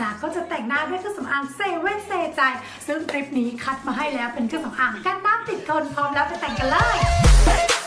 จ๊ะก็จะแต่งหน้าด้วยเครื่องสำอางเซเว่นเซใจ ซึ่งคลิปนี้คัดมาให้แล้วเป็นเครื่องสำอางกันน้ำติดทนพร้อมแล้วไปแต่งกันเลย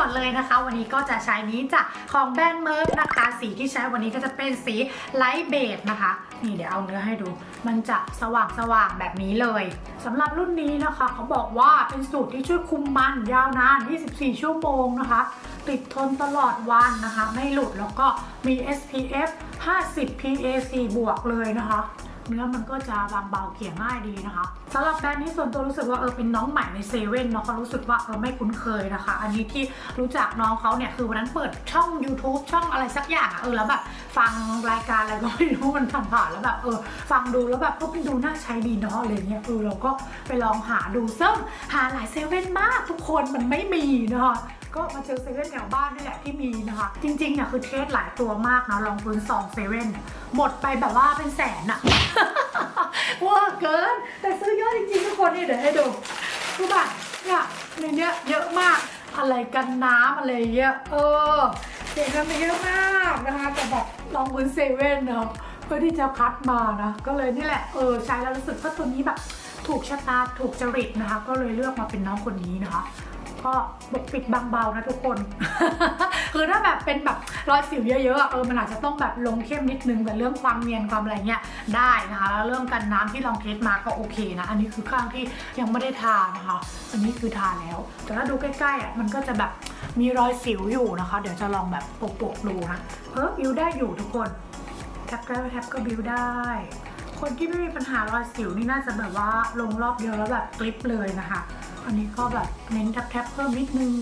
ก่อนเลยนะคะ วันนี้ก็จะใช้นี้จากของแบรนด์เมิร์กนะคะ สีที่ใช้วันนี้ก็จะเป็นสีไลท์เบจนะคะ นี่เดี๋ยวเอาเนื้อให้ดู มันจะสว่างสว่างๆแบบนี้เลยสำหรับรุ่นนี้นะคะ เขาบอกว่าเป็นสูตรที่ช่วยคุมมันยาวนาน 24 ชั่วโมงนะคะ ติดทนตลอดวันนะคะ ไม่หลุดแล้วก็มี SPF 50 PA4 บวกเลยนะคะ เนื้อมันก็จะบางเบาเกลี่ยง่ายดีนะคะสำหรับแบรนด์นี้ส่วนตัวรู้สึกว่าเออเป็นน้องใหม่ในเซเว่นเนาะเขารู้สึกว่าเออไม่คุ้นเคยนะคะ อันนี้ที่รู้จักน้องเขาเนี่ยคือวันนั้นเปิดช่อง YouTube ช่องอะไรสักอย่างอะเออแล้วแบบฟังรายการอะไรก็ไม่รู้มันผ่านๆแล้วแบบเออฟังดูแล้วแบบก็เป็นดูน่าใช้ดีเนาะอะไรเงี้ยเออเราก็ไปลองหาดูซึ่งหาหลายเซเว่นมากทุกคนมันไม่มีนะคะ ก็มาเจอเซเว่นแถวบ้านนี่แหละที่มีนะคะ จริงๆเนี่ยคือเทสหลายตัวมากนะลองพื้นซองเซเว่นหมดไปแบบว่าเป็นแสนอะว่าเกิน แต่ซื้อเยอะจริงๆทุกคนนี่เดี๋ยวให้ดูคือแบบเนี่ยในเนี้ยเยอะมากอะไรกันน้ำอะไรเงี้ยเออเด็กกันไปเยอะมากนะคะแต่แบบลองพื้นเซเว่นเนาะเพื่อที่จะคัดมานะก็เลยนี่แหละเออใช้แล้วรู้สึกว่าตัวนี้แบบถูกชะตาถูกจริตนะคะ ก็เลยเลือกมาเป็นน้องคนนี้นะคะ ก็ปกปิดบางเบานะทุกคน คือถ้าแบบเป็นแบบรอยสิวเยอะๆอะเออมันอาจจะต้องแบบลงเข้มนิดนึงแต่เรื่องความเนียนความอะไรเงี้ยได้นะคะแล้วเรื่องกันน้ำที่ลองเทสมาก็โอเคนะ อันนี้คือข้างที่ยังไม่ได้ทานะคะ อันนี้คือทาแล้ว แต่ถ้าดูใกล้ๆอะมันก็จะแบบมีรอยสิวอยู่นะคะ เดี๋ยวจะลองแบบโปะๆดูนะเออบิวได้อยู่ทุกคนแท็บได้แท็บก็บิวได้คนที่ไม่มีปัญหารอยสิวนี่น่าจะแบบว่าลงรอบเดียวแล้วแบบกลิปเลยนะคะ อันนี้ก็แบบเน้นแทบเพิ่มนิดนึง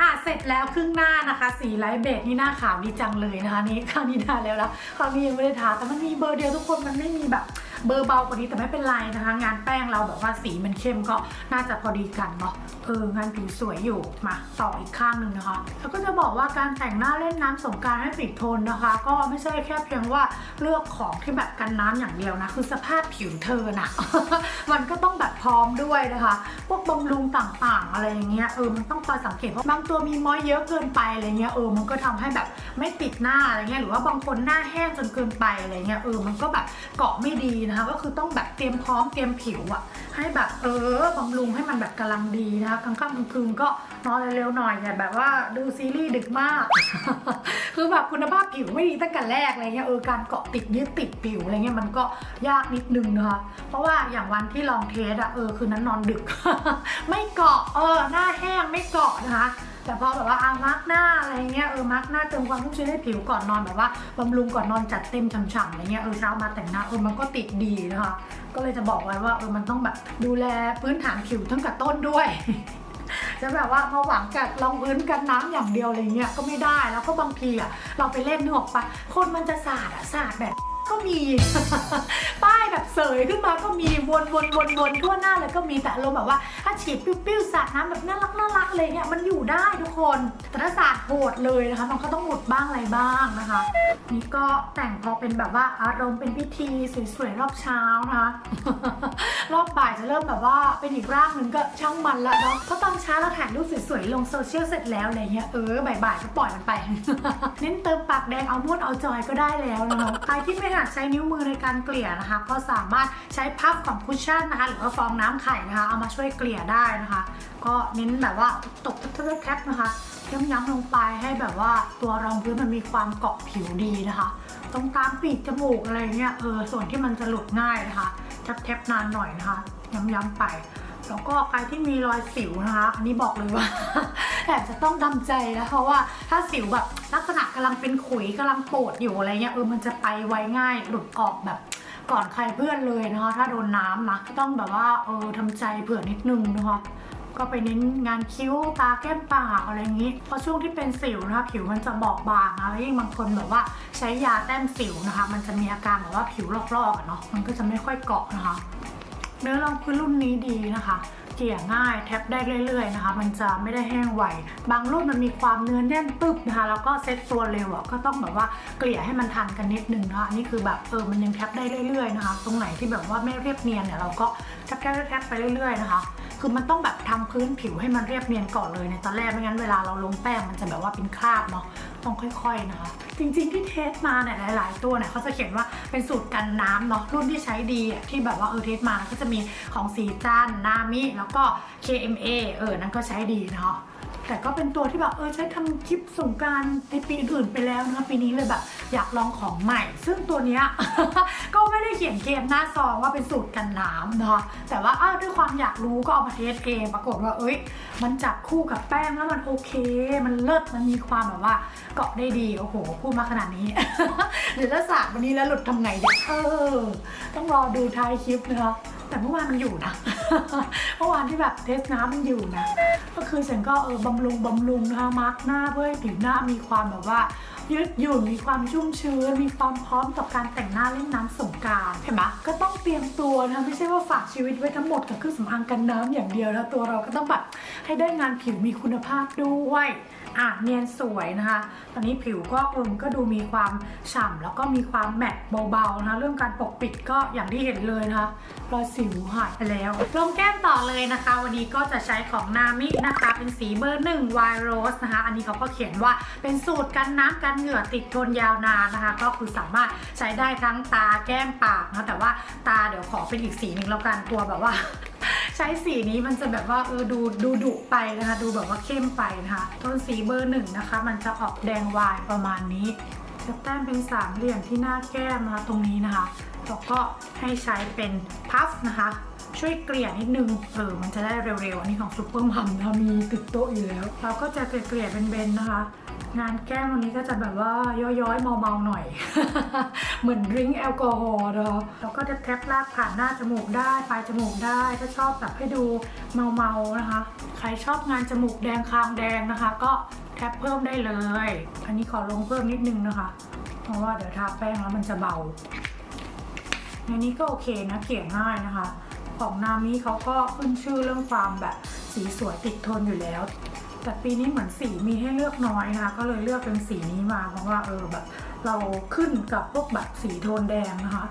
อะเสร็จแล้วครึ่งหน้านะคะ สีไลท์เบดนี่หน้าขาวดีจังเลยนะคะนี่คราวนี้ทาแล้วนะคราวนี้ยังไม่ได้ทาแต่มันมีเบอร์เดียวทุกคนมันไม่มีแบบ เบอร์เบากว่านี้แต่ไม่เป็นไรนะคะ งานแป้งเราแบบว่าสีมันเข้มก็น่าจะพอดีกันเนาะเอองานผิวสวยอยู่มาต่ออีกข้างหนึ่งนะคะ แล้วก็จะบอกว่าการแต่งหน้าเล่นน้ำสงการให้ติดทนนะคะ ก็ไม่ใช่แค่เพียงว่าเลือกของที่แบบกันน้ำอย่างเดียวนะ คือสภาพผิวเธอน่ะมันก็ต้องแบบพร้อมด้วยนะคะ พวกบำรุงต่างๆ อะไรอย่างเงี้ยเออมันต้องคอยสังเกตเพราะบางตัวมีมอยเยอะเกินไปอะไรเงี้ยเออมันก็ทำให้แบบไม่ติดหน้าอะไรเงี้ยหรือว่าบางคนหน้าแห้งจนเกินไปอะไรเงี้ยเออมันก็แบบเกาะไม่ดีนะคะก็คือต้องแบบเตรียมพร้อมเตรียมผิวอะให้แบบเออบำรุงให้มันแบบกำลังดีนะคะกลางค่ำกลางคืนก็นอนเร็วๆหน่อยอย่าแบบว่าดูซีรีส์ดึกมาก คือแบบคุณภาพผิวไม่ดีตั้งแต่แรกอะไรเงี้ยเออการเกาะติดยึดติดผิวอะไรเงี้ยมันก็ยากนิดนึงนะคะเพราะว่าอย่างวันที่ลองเทสอะเออคืนนั้นนอนดึก ไม่เกาะเออหน้าแห้งไม่เกาะนะคะ แต่พอแบบว่าอามาร์กหน้าอะไรเงี้ยเออมาร์กหน้าเติมความชุ่มชื้นให้ผิวก่อนนอนแบบว่าบำรุงก่อนนอนจัดเต็มฉ่ำๆอะไรเงี้ยเออเช้ามาแต่งหน้าเออมันก็ติดดีนะคะก็เลยจะบอกไว้ว่าเออมันต้องแบบดูแลพื้นฐานผิวตั้งแต่ต้นด้วยจะแบบว่ามาหวังกัดรองพื้นกันน้ำอย่างเดียวอะไรเงี้ยก็ไม่ได้แล้วก็บางทีอะเราไปเล่นนึกออกปะคนมันจะสาดอะสาดแบบ ก็มี ป้ายแบบเสยขึ้นมาก็มีวนวนวนวนทั่วหน้าเลยก็มีแต่อารม์แบบว่าถ้าฉีดปิ้วๆสาดน้ำแบบน่ารักน่ารักอะไรเงี้ยมันอยู่ได้ทุกคนแต่ถ้าสาดโหดเลยนะคะมันก็ต้องหมดบ้างอะไรบ้างนะคะ นี่ก็แต่งพอเป็นแบบว่าอารมณ์เป็นพิธีสวยๆรอบเช้านะคะรอบบ่ายจะเริ่มแบบว่าเป็นอีกร่างหนึ่งก็ช่างมันละเนาะเพราะตอนเช้าเราถ่ายรูปสวยๆลงโซเชียลเสร็จแล้วอะไรเงี้ยเออบ่ายๆก็ปล่อยมันไป เน้นเติมปากแดงเอาม่วนเอาจอยก็ได้แล้วนะคะใครที่ไม่ถนัดใช้นิ้วมือในการเกลี่ยนะคะ ก็สามารถใช้พับของคุชชั่นนะคะ หรือว่าฟองน้ำไข่นะคะ เอามาช่วยเกลี่ยได้นะคะ ก็เน้นแบบว่าตกๆแคปๆนะคะย้ำๆลงไปให้แบบว่าตัวรองพื้นมันมีความเกาะผิวดีนะคะ ตรงกลางปีกจมูกอะไรเงี้ยเออส่วนที่มันจะหลุดง่ายนะคะแทบๆนานหน่อยนะคะ ย้ำๆไป แล้วก็ใครที่มีรอยสิวนะคะ อันนี้บอกเลยว่าแอบจะต้องดำใจนะเพราะว่าถ้าสิวแบบลักษณะกำลังเป็นขุยกำลังโปดอยู่อะไรเงี้ยเออมันจะไปไวง่ายหลุดออกแบบก่อนใครเพื่อนเลยนะคะถ้าโดนน้ำนะก็ต้องแบบว่าเออทำใจเผื่อนิดนึงนะคะก็ไปเน้นงานคิ้วตาแก้มปากอะไรอย่างนี้ เพราะช่วงที่เป็นสิวนะคะผิวมันจะบอบบางนะแล้วยิ่งบางคนแบบว่าใช้ยาแต้มสิวนะคะ มันจะมีอาการแบบว่าผิวลอกๆอะเนาะมันก็จะไม่ค่อยเกาะนะคะ เนื้อรองพื้นรุ่นนี้ดีนะคะเกลี่ยง่ายแท็บได้เรื่อยๆนะคะ มันจะไม่ได้แห้งไวบางรุ่นมันมีความเนื้อแน่นตึบนะคะแล้วก็เซ็ตตัวเร็วอะก็ต้องแบบว่าเกลี่ยให้มันทันกันนิดนึงนะคะนนี้คือแบบเออมันยังแท็บได้เรื่อยๆนะคะ ตรงไหนที่แบบว่าไม่เรียบเนียนเนี่ยเราก็แท็บแท็บแท็บไปเรื่อยๆนะคะคือมันต้องแบบทำพื้นผิวให้มันเรียบเนียนก่อนเลยในตอนแรกไม่งั้นเวลาเราลงแป้งมันจะแบบว่าเป็นคราบเนาะ ต้องค่อยๆนะคะ จริงๆที่เทสมาเนี่ยหลายๆตัวเนี่ยเขาจะเขียนว่าเป็นสูตรกันน้ำเนาะรุ่นที่ใช้ดีที่แบบว่าเออเทสมาก็จะมีของสีจันนามิแล้วก็ KMA เออนั่นก็ใช้ดีเนาะ แต่ก็เป็นตัวที่แบบเออใช้ทำคลิปสงการในปีอื่นๆไปแล้วนะคะปีนี้เลยแบบอยากลองของใหม่ ซึ่งตัวเนี้ย ก็ไม่ได้เขียนเกมหน้าซองว่าเป็นสูตรกันน้ำเนาะแต่ว่าอ้าวด้วยความอยากรู้ก็เอามาเทสเองปรากฏว่าเอ้ย มันจับคู่กับแป้งแล้วมันโอเค มันเลิศมันมีความแบบว่าเกาะได้ดีโอ้โหพูดมาขนาดนี้ เดี๋ยวถ้าสาดวันนี้แล้วหลุดทำไงเด็กเออต้องรอดูท้ายคลิปนะคะ แต่เมื่อวานมันอยู่นะ เมื่อวานที่แบบเทสน้ำมันอยู่นะ ก็คือฉันก็เออบำรุงบำรุงนะคะมาร์กหน้าเพื่อให้ผิวหน้ามีความแบบว่ายืดหยุ่นมีความชุ่มชื้น มีความพร้อมกับการแต่งหน้าเล่นน้ำสงการเห็นไหมก็ต้องเตรียมตัวนะไม่ใช่ว่าฝากชีวิตไว้ทั้งหมดกับเครื่องสำอางกันน้ำอย่างเดียวนะตัวเราก็ต้องแบบให้ได้งานผิวมีคุณภาพด้วย อะเนียนสวยนะคะ ตอนนี้ผิวก็เอมก็ดูมีความฉ่ำแล้วก็มีความแมตต์เบาๆนะคะ เรื่องการปกปิดก็อย่างที่เห็นเลยนะคะรอยสิวหายไปแล้ว ลงแก้มต่อเลยนะคะ วันนี้ก็จะใช้ของนามินะคะ เป็นสีเบอร์หนึ่งวายโรสนะคะ อันนี้เขาก็เขียนว่าเป็นสูตรกันน้ำกันเหงื่อติดทนยาวนานนะคะ ก็คือสามารถใช้ได้ทั้งตาแก้มปากนะแต่ว่าตาเดี๋ยวขอเป็นอีกสีหนึ่งแล้วกันกลัวแบบว่า ช้สีนี้มันจะแบบว่าเออดูดูดุไปนะคะ ดูแบบว่าเข้มไปนะคะโทนสีเบอร์หนึ่งนะคะ มันจะออกแดงวายประมาณนี้จะแต้มเป็นสามเหลี่ยมที่หน้าแก้มนะคะตรงนี้นะคะแล้วก็ให้ใช้เป็นพัฟนะคะ ช่วยเกลี่ยนิดนึงเออมันจะได้เร็วๆ อันนี้ของซุปเปอร์มัมนะคะมีติดโต๊ะอยู่แล้ว เราก็จะเกลี่ยเป็นเบนนะคะ งานแก้มวันนี้ก็จะแบบว่าย้อยๆเมาๆหน่อย เหมือนดริ้งแอลกอฮอล์นะคะแล้วก็จะแท็บลากผ่านหน้าจมูกได้ปลายจมูกได้ถ้าชอบแบบให้ดูเมาๆนะคะ ใครชอบงานจมูกแดงคางแดงนะคะ ก็แท็บเพิ่มได้เลย อันนี้ขอลงเพิ่มนิดนึงนะคะ เพราะว่าเดี๋ยวทาแป้งแล้วมันจะเบาอันนี้ก็โอเคนะเกลี่ยง่ายนะคะ ของนามิเขาก็ขึ้นชื่อเรื่องความแบบสีสวยติดทนอยู่แล้ว แต่ปีนี้เหมือนสีมีให้เลือกน้อยนะคะก็เลยเลือกเป็นสีนี้มาเพราะว่าเออแบบ เราขึ้นกับพวกแบบสีโทนแดงนะคะ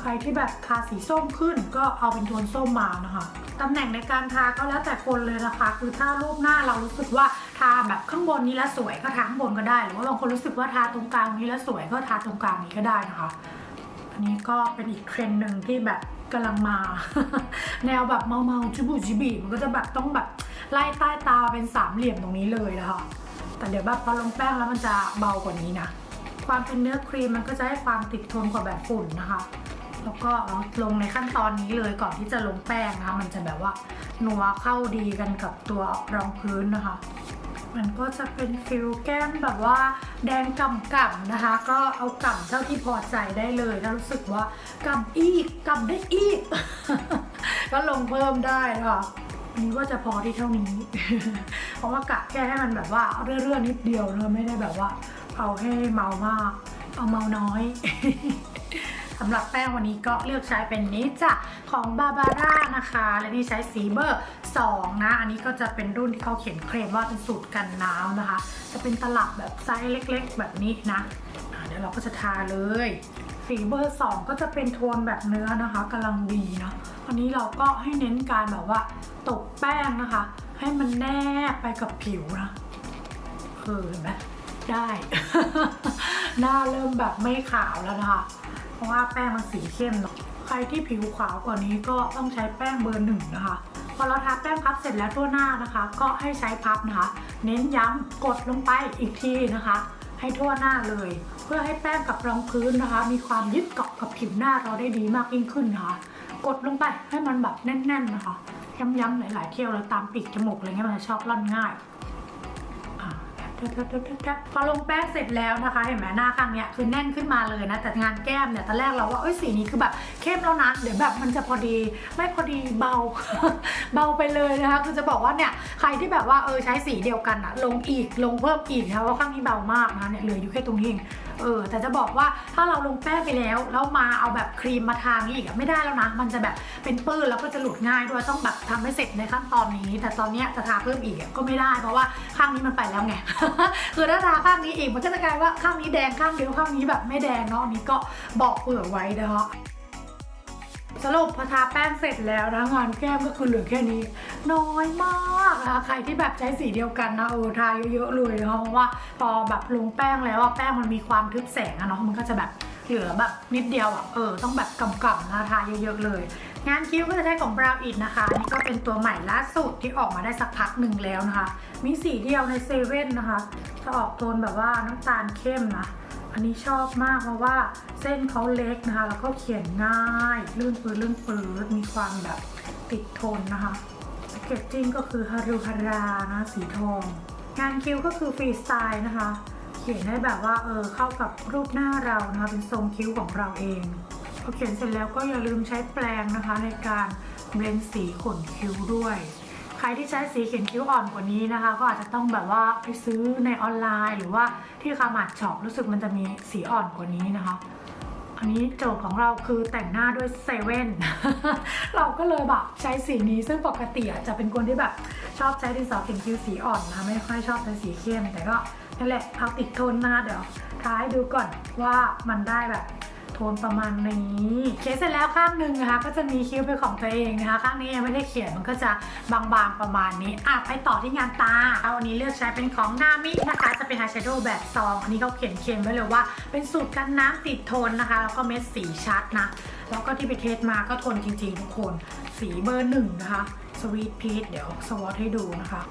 ใครที่แบบทาสีส้มขึ้นก็เอาเป็นโทนส้มมานะคะตำแหน่งในการทาก็แล้วแต่คนเลยนะคะ คือถ้ารูปหน้าเรารู้สึกว่าทาแบบข้างบนนี้แล้วสวยก็ทาข้างบนก็ได้ หรือว่าบางคนรู้สึกว่าทาตรงกลางนี้แล้วสวยก็ทาตรงกลางนี้ก็ได้นะคะ อันนี้ก็เป็นอีกเทรนด์หนึ่งที่แบบ กำลังมา แนวแบบเมาเมาๆจิบุจิบิมันก็จะแบบต้องแบบไล่ใต้ตาเป็นสามเหลี่ยมตรงนี้เลยนะคะแต่เดี๋ยวแบบพอลงแป้งแล้วมันจะเบากว่านี้นะ ความเป็นเนื้อครีมมันก็จะให้ความติดทนกว่าแบบฝุ่นนะคะ แล้วก็เอาลงในขั้นตอนนี้เลยก่อนที่จะลงแป้งนะคะ มันจะแบบว่านัวเข้าดีกันกับตัวรองพื้นนะคะ มันก็จะเป็นฟิลแก้มแบบว่าแดงกำก่ำนะคะ ก็เอากำเท่าที่พอใจได้เลยถ้ารู้สึกว่ากำอีกกำได้อีก ก็ลงเพิ่มได้ค่ะันนี้ว่าจะพอที่เท่านี้ เพราะว่ากะแค่ให้มันแบบว่าเรื่อยๆนิดเดียวเนอะไม่ได้แบบว่า เอาให้เมามาก เอาเมาน้อย สำหรับแป้งวันนี้ก็เลือกใช้เป็นนี้จ้ะของบาบาร่านะคะ และนี่ใช้สีเบอร์ 2 นะ อันนี้ก็จะเป็นรุ่นที่เขาเขียนเคลมว่าเป็นสูตรกันน้ำนะคะ จะเป็นตลับแบบไซส์เล็กๆ แบบนี้นะะเดี๋ยวเราก็จะทาเลย สีเบอร์ 2 ก็จะเป็นโทนแบบเนื้อนะคะกำลังดีเนาะอันนี้เราก็ให้เน้นการแบบว่าตบแป้งนะคะ ให้มันแนบไปกับผิวนะเออเห็นไหมได้ หน้าเริ่มแบบไม่ขาวแล้วนะคะ ราะว่าแป้งมันสีเข้มเนาะใครที่ผิวขาวกว่านี้ก็ต้องใช้แป้งเบอร์หนึ่งนะคะพอเราทาแป้งพับเสร็จแล้วทั่วหน้านะคะ ก็ให้ใช้พับนะคะ เน้นย้ำกดลงไปอีกทีนะคะ ให้ทั่วหน้าเลย เพื่อให้แป้งกับรองพื้นนะคะ มีความยึดเกาะกับผิวหน้าเราได้ดีมากยิ่งขึ้นนะคะกดลงไปให้มันแบบแน่น ๆ นะคะ ย้ำๆหลาย ๆ เที่ยวเลยตามปีกจมูกอะไรเงี้ยมันจะชอบร่อนง่าย พอลงแป้งเสร็จแล้วนะคะ เห็นไหมหน้าข้างเนี้ยคือแน่นขึ้นมาเลยนะ แต่งานแก้มเนี่ยตอนแรกเราว่าเอ้ยสีนี้คือแบบเข้มแล้วนะ เดี๋ยวแบบมันจะพอดีไม่พอดีเบา เบาไปเลยนะคะคือจะบอกว่าเนี่ยใครที่แบบว่าเออใช้สีเดียวกันอะลงอีกลงเพิ่มอีกนะเพราะข้างนี้เบามากนะเนี่ยเหลืออยู่แค่ตรงนี้เองเออแต่จะบอกว่าถ้าเราลงแป้งไปแล้วแล้วมาเอาแบบครีมมาทานี่อีกไม่ได้แล้วนะ มันจะแบบเป็นปื้นแล้วก็จะหลุดง่ายด้วยต้องแบบทำให้เสร็จในขั้นตอนนี้ แต่ตอนเนี้ยจะทาเพิ่มอีกก็ไม่ได้เพราะว่าข้างนี้มันไปแล้วไงคือถ้าทาข้างนี้อีกมันก็จะกลายว่าข้างนี้แดงข้างเดียวข้างนี้แบบไม่แดงเนาะอันนี้ก็บอกเผื่อไว้นะคะสรุปพอทาแป้งเสร็จแล้วนะงานแก้มก็คือเหลือแค่นี้ น้อยมากนะใครที่แบบใช้สีเดียวกันนะเออทาเยอะๆเลยนะคะเพราะว่าพอแบบลงแป้งแล้วแป้งมันมีความทึบแสงอะเนาะมันก็จะแบบ เหลือแบบนิดเดียวอะเออต้องแบบกำๆนะทาเยอะๆเลย งานคิ้วก็จะใช้ของ Brown It นะคะนนี้ก็เป็นตัวใหม่ล่าสุดที่ออกมาได้สักพักหนึ่งแล้วนะคะ มีสีเดียวในเซเว่นนะคะ จะออกโทนแบบว่าน้ำตาลเข้มนะอันนี้ชอบมากเพราะว่าเส้นเขาเล็กนะคะ แล้วก็เขียนง่ายลื่นปื้นลื่นปื้นมีความแบบติดทนนะคะแพคเกจจิ้งก็คือฮารุฮารานะสีทอง งานคิ้วก็คือฟรีสไตล์นะคะ ขียนให้แบบว่าเออเข้ากับรูปหน้าเรานะคะเป็นทรงคิ้วของเราเองพอเขียนเสร็จแล้วก็อย่าลืมใช้แปรงนะคะในการเบลนสีขนคิ้วด้วยใครที่ใช้สีเขียนคิ้วอ่อนกว่านี้นะคะ ก็อาจจะต้องแบบว่าไปซื้อในออนไลน์ หรือว่าที่คามาดช็อปรู้สึกมันจะมีสีอ่อนกว่านี้นะคะอันนี้โจทย์ของเราคือแต่งหน้าด้วยเซเว่นเราก็เลยแบบใช้สีนี้ซึ่งปกติจะเป็นคนที่แบบชอบใช้ดินสอเขียนคิ้วสีอ่อนนะคะไม่ค่อยชอบใช้สีเข้มแต่ก็ นั่นแหละเอาติดทนหนะคะเดี๋ยวทาให้ดูก่อนว่ามันได้แบบโทนประมาณนี้เขียนเสร็จแล้วข้างหนึ่งนะคะ ก็จะมีคิ้วเป็นของตัวเองนะคะ ข้างนี้ยังไม่ได้เขียนมันก็จะบางๆประมาณนี้อะไปต่อที่งานตาเอาวันนี้เลือกใช้เป็นของนามินะคะ จะเป็นอายแชโดว์แบบซองอันนี้เขาเขียนเค็มไว้เลยว่า เป็นสูตรกันน้ำติดทนนะคะ แล้วก็เม็ดสีชัดนะแล้วก็ที่ไปเทสมาก็ทนจริงๆทุกคนสีเบอร์หนึ่งนะคะสวีทพีชเดี๋ยวสวอตให้ดูนะคะ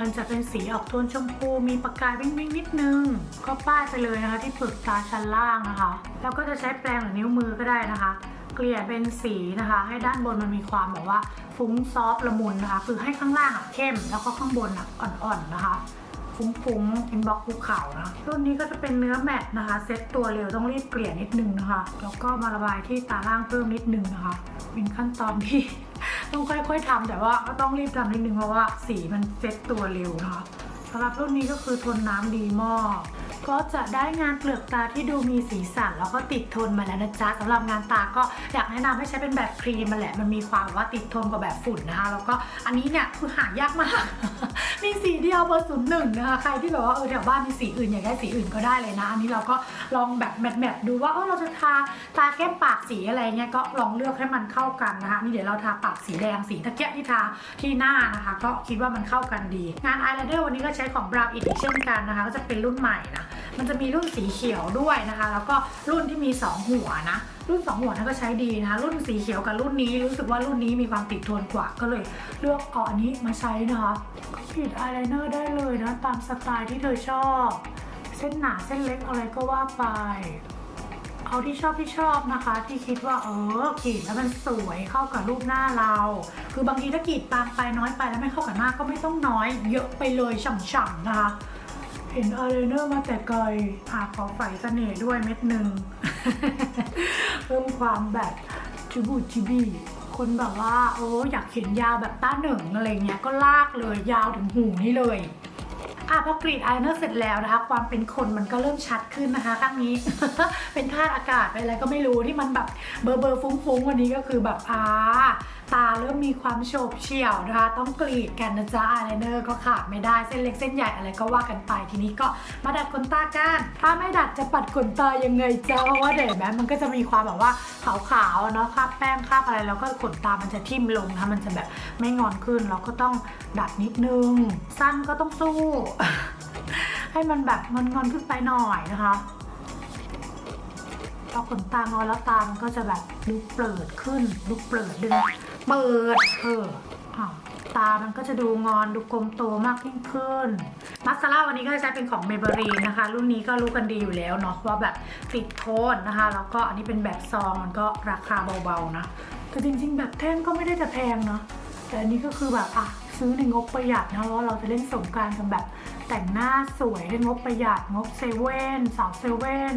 มันจะเป็นสีออกโทนชมพู มีประกายวิ่งวิ่งๆนิดนึง ก็ป้ายไปเลยนะคะที่เปลือกตาชั้นล่างนะคะ แล้วก็จะใช้แปรงหรือนิ้วมือก็ได้นะคะ เกลี่ยเป็นสีนะคะ ให้ด้านบนมันมีความแบบว่าฟุ้งซอฟละมุนนะคะ คือให้ข้างล่างเข้ม แล้วก็ข้างบนอ่อนๆนะคะฟุ้งๆเป็นบล็อกภูเขานะรุ่นนี้ก็จะเป็นเนื้อแมตนะคะ เซ็ตตัวเร็วต้องรีบเกลี่ยนิดนึงนะคะ แล้วก็มาระบายที่ตาล่างเพิ่มนิดนึงนะคะ เป็นขั้นตอนที่ ต้องค่อยๆทำแต่ว่าก็ต้องรีบทำนิดนึงเพราะว่าสีมันเซ็ตตัวเร็วนะคะสำหรับรุ่นนี้ก็คือทนน้ำดีมาก ก็จะได้งานเปลือกตาที่ดูมีสีสันแล้วก็ติดทนมาแล้วนะจ๊ะสำหรับงานตาก็อยากแนะนำให้ใช้เป็นแบบครีมมาแหละมันมีความว่าติดทนกว่าแบบฝุ่นนะคะ แล้วก็อันนี้เนี่ยคือหายากมากมีสีเดียวเบอร์ศูนย์หนึ่งนะคะใครที่แบบว่าเออแถวบ้านมีสีอื่นอยากได้สีอื่นก็ได้เลยนะ อันนี้เราก็ลองแบบแมทๆดูว่าเออเราจะทาตาแก้มปากสีอะไรเงี้ยก็ลองเลือกให้มันเข้ากันนะคะนี่เดี๋ยวเราทาปากสีแดงสีตะเกียบที่ทาที่หน้านะคะก็คิดว่ามันเข้ากันดี งานอายไลเนอร์วันนี้ก็ใช้ของ Brown It อีกเช่นกันนะคะ ก็จะเป็นรุ่นใหม่นะ มันจะมีรุ่นสีเขียวด้วยนะคะ แล้วก็รุ่นที่มี 2 หัวนะ รุ่น 2 หัวนั่นก็ใช้ดีนะ รุ่นสีเขียวกับรุ่นนี้รู้สึกว่ารุ่นนี้มีความติดทนกว่าก็เลยเลือกเอาอันนี้มาใช้นะคะปิดอายไลเนอร์ได้เลยนะ ตามสไตล์ที่เธอชอบ เส้นหนาเส้นเล็กอะไรก็ว่าไปเอาที่ชอบที่ชอบนะคะ ที่คิดว่าเออกรีดแล้วมันสวยเข้ากับรูปหน้าเรา คือบางทีถ้ากรีดบางไปน้อยไปแล้วไม่เข้ากับหน้าก็ไม่ต้องน้อย เยอะไปเลยฉ่ำๆนะคะ ห็นอายไลเนอร์มาแต่ไกลอาขอใส่เสน่ห์ด้วยเม็ดหนึ่งเพิ่มความแบบจิบูจิบีคนแบบว่า โอ้อยากเห็นยาวแบบต้าเหนึ่งอะไรเงี้ยก็ลากเลยยาวถึงหูนี่เลย อะพอกรีดอายไลเนอร์เสร็จแล้วนะคะ ความเป็นคนมันก็เริ่มชัดขึ้นนะคะ ข้างนี้ เป็นธาตุอากาศอะไรก็ไม่รู้ที่มันแบบเบอร์เบอร์ฟุ้งฟุ้งๆ วันนี้ก็คือแบบอ่าตาเริ่มมีความโฉบเฉี่ยวนะคะ ต้องกรีดกันนะจ๊ะอายไลเนอร์ก็ขาดไม่ได้เส้นเล็กเส้นใหญ่อะไรก็ว่ากันไปทีนี้ก็มาดัดขนตากันถ้าไม่ดัดจะปัดขนตายังไงจ๊ะเพราะว่าเดี๋ยวเห็นไหมมันก็จะมีความแบบว่าขาวๆเนาะคราบแป้งคราบอะไรแล้วก็ขนตามันจะทิ่มลงนะมันจะแบบไม่งอนขึ้นเราก็ต้องดัดนิดนึง สั้นก็ต้องสู้ให้มันแบบงอนๆขึ้นไปหน่อยนะคะพอขนตางอนแล้วตามันก็จะแบบดูเปิดขึ้นดูเปิดดึงเปิดเออตา มันก็จะดูงอนดูกลมโตมากยิ่งขึ้น มัสคาร่าวันนี้ก็จะใช้เป็นของเมเบรีนนะคะ รุ่นนี้ก็รู้กันดีอยู่แล้วเนาะว่าแบบติดโทนนะคะ แล้วก็อันนี้เป็นแบบซองมันก็ราคาเบาๆนะ แต่จริงๆแบบแท่งก็ไม่ได้จะแพงเนาะแต่อันนี้ก็คือแบบอะ ซื้อในงบประหยัดนะเพราะว่าเราจะเล่นสงการกันแบบแต่งหน้าสวยในงบประหยัดงบเซเว่นสาวเซเว่น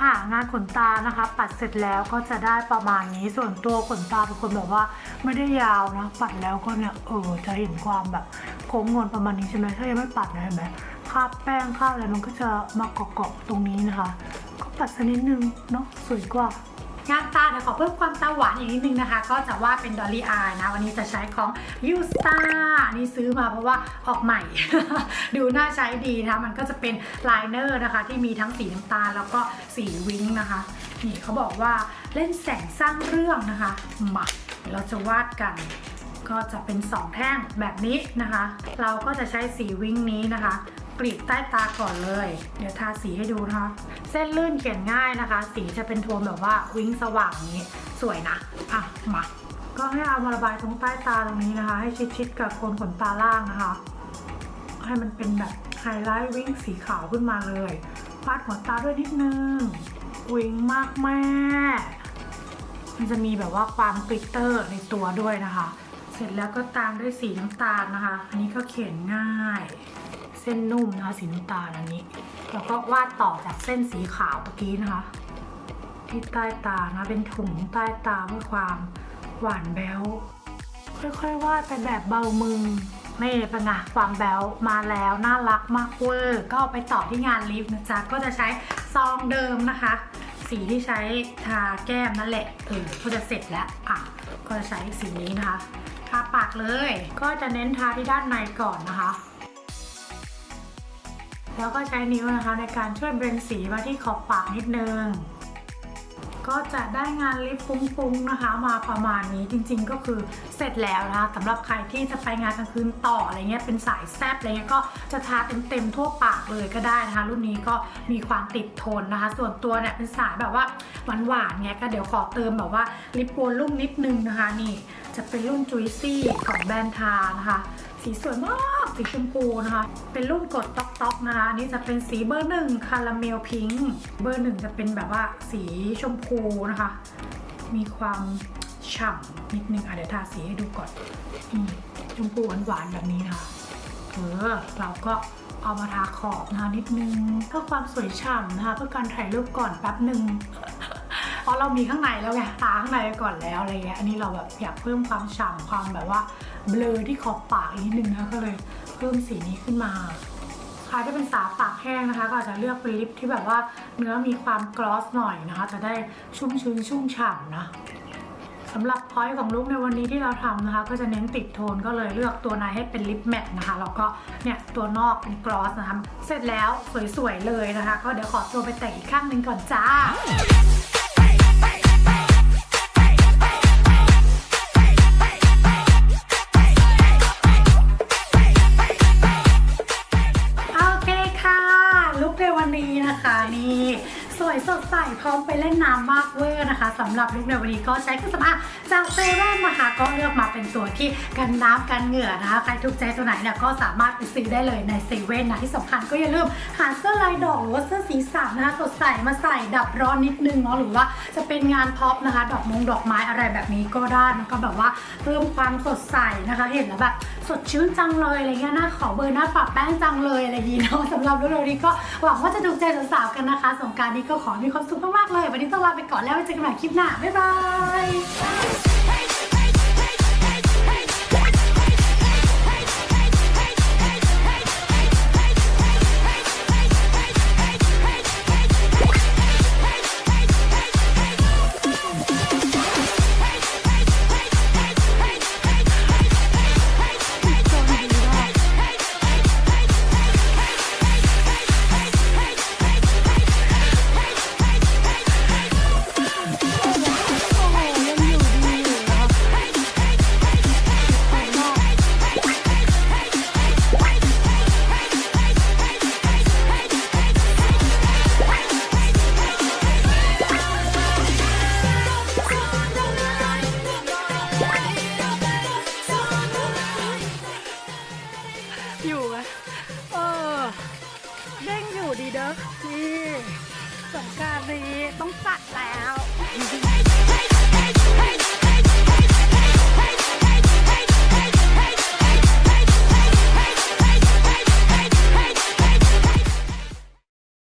อ่างานขนตานะคะปัดเสร็จแล้วก็จะได้ประมาณนี้ส่วนตัวขนตาเป็นคนแบบว่าไม่ได้ยาวนะ ปัดแล้วก็เนี่ยเออจะเห็นความแบบโค้งงอนประมาณนี้ใช่ไหมถ้ายังไม่ปัดนะเห็นไหมคาบแป้งคาบอะไรมันก็จะมาเกาะๆตรงนี้นะคะ ก็ปัดสักนิดนึงเนาะสวยกว่า งานตาเดี๋ยวขอเพิ่มความตาหวานอีกนิดนึงนะคะ ก็จะว่าเป็นดอลลี่อายนะ วันนี้จะใช้ของยูสตานี่ซื้อมาเพราะว่าออกใหม่ ดูน่าใช้ดีนะคะมันก็จะเป็นไลเนอร์นะคะ ที่มีทั้งสีน้ำตาลแล้วก็สีวิงนะคะ นี่เขาบอกว่าเล่นแสงสร้างเรื่องนะคะมาเราจะวาดกันก็จะเป็น 2 แท่งแบบนี้นะคะ เราก็จะใช้สีวิงนี้นะคะ กรีดใต้ตาก่อนเลย เดี๋ยวทาสีให้ดูนะคะเส้นลื่นเขียนง่ายนะคะ สีจะเป็นโทนแบบว่าวิ้งสว่างนี้สวยนะ อะ มา ก็ให้เอามาระบายตรงใต้ตาตรงนี้นะคะ ให้ชิดๆกับโคนขนตาล่างนะคะ ให้มันเป็นแบบไฮไลท์วิ้งสีขาวขึ้นมาเลยฟาดหัวตาด้วยนิดนึงวิ้งมากแม่มันจะมีแบบว่าความกลิตเตอร์ในตัวด้วยนะคะ เสร็จแล้วก็ตามด้วยสีน้ำตาลนะคะ อันนี้ก็เขียนง่าย เส้นนุ่มนะคะสีน้ำตาลอันนี้ แล้วก็วาดต่อจากเส้นสีขาวเมื่อกี้นะคะ ที่ใต้ตานะเป็นถุงใต้ตาเพื่อความหวานแบ๊วค่อยๆวาดไปแบบเบามือไม่เป็นไงความแบวมาแล้วน่ารักมากเวอร์ก็ไปต่อที่งานลิฟนะจ๊ะก็จะใช้ซองเดิมนะคะ สีที่ใช้ทาแก้มนั่นแหละเออก็จะเสร็จแล้วอะก็จะใช้สีนี้นะคะทาปากเลย ก็จะเน้นทาที่ด้านในก่อนนะคะ แล้วก็ใช้นิ้วนะคะในการช่วยเบรนสีมาที่ขอบปากนิดนึง ก็จะได้งานลิปฟุ้งๆนะคะ มาประมาณนี้จริงๆก็คือเสร็จแล้วนะคะสำหรับใครที่จะไปงานกลางคืนต่ออะไรเงี้ยเป็นสายแซบอะไรเงี้ยก็จะทาเต็มๆทั่วปากเลยก็ได้นะคะ รุ่นนี้ก็มีความติดทนนะคะ ส่วนตัวเนี่ยเป็นสายแบบว่าหวานๆเงี้ยก็เดี๋ยวขอเติมแบบว่าลิปโวลุ่มนิดนึงนะคะนี่ จะเป็นรุ่นจุยซี่ของแบรนด์ทานะคะ สีสวยมาก สีชมพูนะคะ เป็นรุ่นกดต๊อกต๊อกนะคะอันนี้จะเป็นสีเบอร์หนึ่งคาราเมลพิงค์เบอร์หนึ่งจะเป็นแบบว่าสีชมพูนะคะ มีความฉ่ำนิดนึงอะเดี๋ยวทาสีให้ดูก่อนอชมพูหวานๆแบบนี้นะคะเออเราก็เอามาทาขอบนะคะนิดนึงเพื่อความสวยฉ่ำนะคะเพื่อการถ่ายรูปก่อนแป๊บหนึ่งเพราะเรามีข้างในแล้วไงตาข้างในไปก่อนแล้วอะไรเงี้ยอันนี้เราแบบอยากเพิ่มความฉ่ำความแบบว่าเบลอที่ขอบปากนิดนึงนะก็เลย เพิ่มสีนี้ขึ้นมาใครที่เป็นสาวปากแห้งนะคะ ก็อาจจะเลือกเป็นลิปที่แบบว่าเนื้อมีความกลอสหน่อยนะคะ จะได้ชุ่มชื้นชุ่มฉ่ำนะสำหรับพอยต์ของลุคในวันนี้ที่เราทำนะคะ ก็จะเน้นติดโทนก็เลยเลือกตัวในให้เป็นลิปแมทนะคะแล้วก็เนี่ยตัวนอกเป็นกลอสนะคะ เสร็จแล้วสวยๆเลยนะคะ ก็เดี๋ยวขอตัวไปแต่งอีกข้างหนึ่งก่อนจ้า สดใสพร้อมไปเล่นน้ำมากเวอร์นะคะสำหรับลุคในวันนี้ก็ใช้เครื่องสำอางจากเซรั่มนะคะ ก็เลือกมาเป็นตัวที่กันน้ำกันเหงื่อนะคะ ใครถูกใจตัวไหนเนี่ยก็สามารถไปซื้อได้เลยในเซเว่นนะที่สำคัญก็อย่าลืมหาเสื้อลายดอกหรือว่าเสื้อสีสันนะคะสดใสมาใส่ดับร้อนนิดนึงเนาะหรือว่าจะเป็นงานพ็อปนะคะ ดอกมงดอกไม้อะไรแบบนี้ก็ได้มันก็แบบว่าเพิ่มความสดใสนะคะ เห็นแล้วแบบสดชื่นจังเลยอะไรเงี้ยหน้าขอเบอร์หน้าปรับแป้งจังเลยอะไรอย่างงี้เนาะสำหรับรุ่นนี้ก็หวังว่าจะถูกใจสาวๆกันนะคะ สงการนี้ก็ขอมีความสุขมากๆเลย วันนี้ต้องลาไปก่อนแล้วไว้เจอกันใหม่คลิปหน้าบ๊ายบาย